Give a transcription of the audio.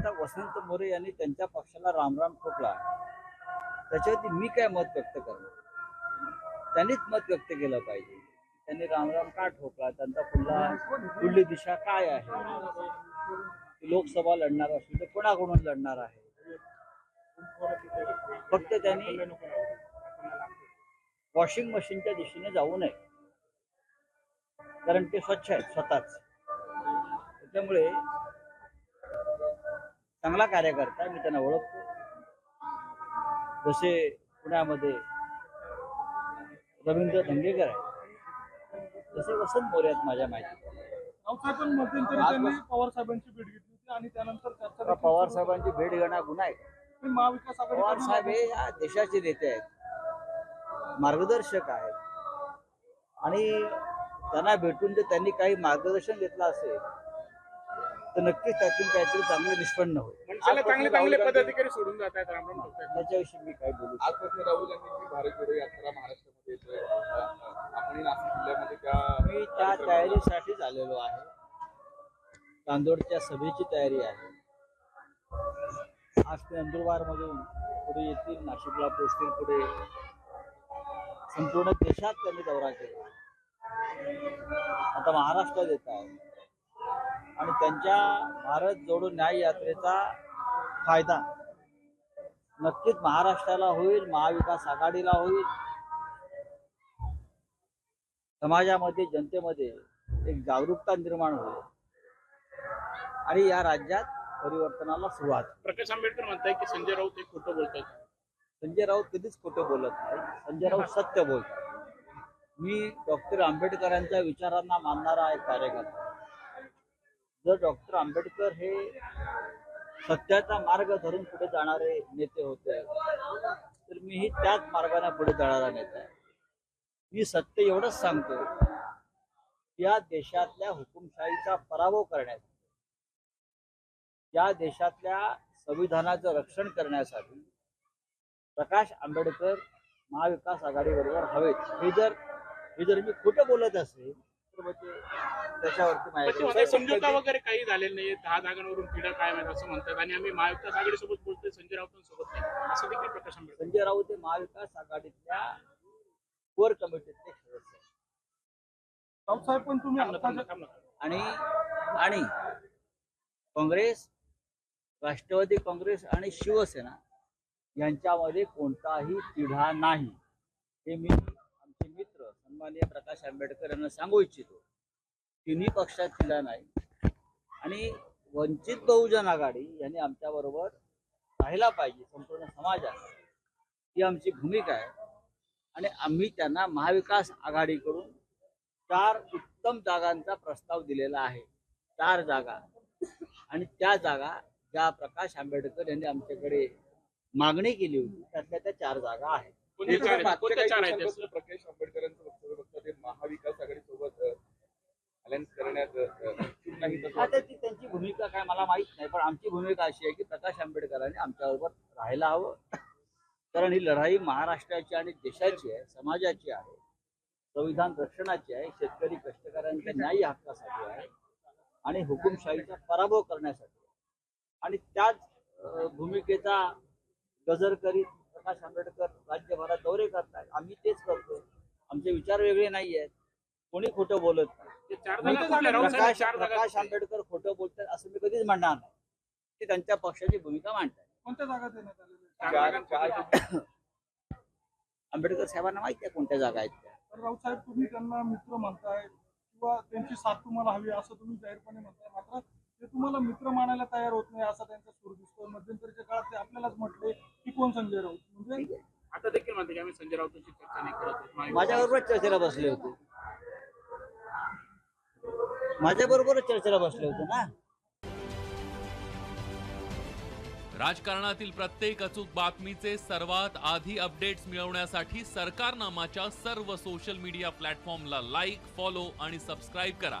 आता वसंत मोरे यांनी त्यांच्या पक्षाला रामराम ठोकला. त्याच्यावरती मी काय मत व्यक्त करणार? त्यांनीच मत व्यक्त केलं पाहिजे. त्यांनी रामराम का ठोकला? त्यांचा पुढला पुढली दिशा काय आहे? लोकसभा लढणार असेल तर कोणाकडून लढणार आहे? फक्त त्यांनी वॉशिंग मशीनच्या दिशेने जाऊ नये. कारण ते स्वच्छ आहेत स्वतःच. त्याच्यामुळे चांगला कार्यकर्ता मी त्यांना ओळखतो. जसे पुण्यामध्ये रवींद्र धंगेकर आहे तसे वसंत मोरे आहेत माझ्या माहिती. पवार साहेबांची भेट घेतली होती आणि त्यानंतर चर्चा देखील पवार साहेबांची भेट घेणं गुन्हा आहे. महाविकास पवार साहेब हे या देशाचे नेते आहेत. मार्गदर्शक आहेत. आणि त्यांना भेटून जर त्यांनी काही मार्गदर्शन घेतलं असेल तर नक्कीच त्यातून काहीतरी चांगलं निष्पन्न होईल. मनसेला चांगले चांगले पदाधिकारी सोडून जात आहेत रामराम. त्याच्याविषयी मी काय बोलू? आजपासून राहुल गांधींची भारत जोडो यात्रा महाराष्ट्रामध्ये येतोय. आपण नाशिक जिल्ह्यामध्ये त्या मी त्या तयारीसाठीच आलेलो आहे. तांदोडच्या सभेची तयारी आहे. आज ते नंदुरबार मधून पुढे येतील नाशिकला पोचतील पुढे. संपूर्ण देशात त्यांनी दौरा केला. आता महाराष्ट्रात येत आहे आणि त्यांच्या भारत जोडो न्याय यात्रेचा फायदा नक्कीच महाराष्ट्राला होईल महाविकास आघाडीला होईल. समाजामध्ये जनतेमध्ये एक जागरूकता निर्माण होईल. आणि या राज्यात परिवर्तनाला सुरुवात. प्रकाश आंबेडकर म्हणताय की संजय राऊत हे खोटं बोलतात संजय राऊत कधीच खोटं बोलत नाही. संजय राऊत सत्य बोलतात. मी डॉक्टर आंबेडकरांच्या विचारांना मानणारा एक कार्यकर्ता. जर डॉक्टर आंबेडकर हे सत्याचा मार्ग धरून पुढे जाणारे नेते होते तर मीही त्याच मार्गाने पुढे जाणारा नेता आहे. मी सत्य एवढंच सांगतो या देशातल्या हुकुमशाहीचा पराभव करण्यासाठी या देशातल्या संविधानाचं रक्षण करण्यासाठी प्रकाश आंबेडकर महाविकास आघाडीबरोबर हवेत. हे जर हे जर मी खोटं बोलत असेल मग ते त्याच्यावरती पण ते माझ्याकडे म्हणताय समझोता वगैरे काही झालेलं नाहीये. दहा जागांवरून पिढा कायम आहेत असं म्हणतात. आणि आम्ही महाविकास आघाडीसोबत बोलतोय संजय राऊतांसोबत नाही. असं देखील प्रकाश आंबेडकर संजय राऊत हे महाविकास आघाडीतल्या कोर कमिटीतले सदस्य आहेत. रावसाहेब पण तुम्ही थांब ना, थांब ना, आत्ताच्या- थांब ना. आणि आणि काँग्रेस राष्ट्रवादी काँग्रेस आणि शिवसेना यांच्यामध्ये कोणताही तिढा नाही. हे मी आमचे प्रकाश आंबेडकर यांना सांगू इच्छितो तिन्ही पक्षात दिला नाही. आणि वंचित बहुजन आघाडी यांनी आमच्याबरोबर राहिला पाहिजे संपूर्ण समाजात. ही आमची भूमिका आहे. आणि आम्ही त्यांना महाविकास आघाडीकडून चार उत्तम जागांचा प्रस्ताव दिलेला आहे. चार जागा. आणि त्या जागा ज्या प्रकाश आंबेडकर यांनी आमच्याकडे मागणी केली होती त्यातल्या त्या चार जागा आहेत. कोणत्या चार आहेत? प्रकाश आंबेडकरांचं वक्तव्य बघता ते महाविकास आघाडीसोबत अलायन्स करण्यात अ, इच्छुक नाही तसं आता ती त्यांची भूमिका काय मला माहीत नाही पण आमची भूमिका अशी आहे की प्रकाश आंबेडकरांनी आमच्याबरोबर राहायला हवं कारण ही लढाई महाराष्ट्राची आणि देशाची आहे समाजाची आहे संविधान रक्षणाची आहे शेतकरी कष्टकऱ्यांच्या न्याय्य हक्कासाठी आहे आणि हुकुमशाहीचा पराभव करण्यासाठी. आणि त्याच भूमिकेचा गजर करीत प्रकाश आंबेडकर राज्यभरात दौरे करतात आम्ही तेच करतो आमचे विचार वेगळे नाही. आहेत कोणी खोटं बोलत? राऊत प्रकाश चार जागा प्रकाश? आंबेडकर खोटं बोलतात असं मी कधीच म्हणणार नाही. ते त्यांच्या पक्षाची भूमिका मांडतात कोणत्या जागा देण्यात आलेल्या? आंबेडकर साहेबांना माहिती आहे कोणत्या जागा आहेत त्या. रावसाहेब तुम्ही त्यांना मित्र म्हणताय किंवा त्यांची साथ तुम्हाला हवी असं तुम्ही जाहीरपणे म्हणताय. मात्र ते तुम्हाला मित्र मानायला तयार होत नाही असा त्यांचा सूर दिसतो मध्यंतरीच्या काळात ते आपल्यालाच म्हटले की कोण संजय राऊत? म्हणजे आता देखील म्हणते की आम्ही संजय राऊतांची चर्चा नाही करत माझ्याबरोबर चर्चेला बसले होते. माझ्याबरोबरच चर्चेला बसले होते ना. राजकारणातील प्रत्येक अचूक बातमीचे सर्वात आधी अपडेट्स मिळवण्यासाठी सरकारनामाच्या सर्व सोशल मीडिया प्लॅटफॉर्मला लाईक फॉलो आणि सबस्क्राईब करा.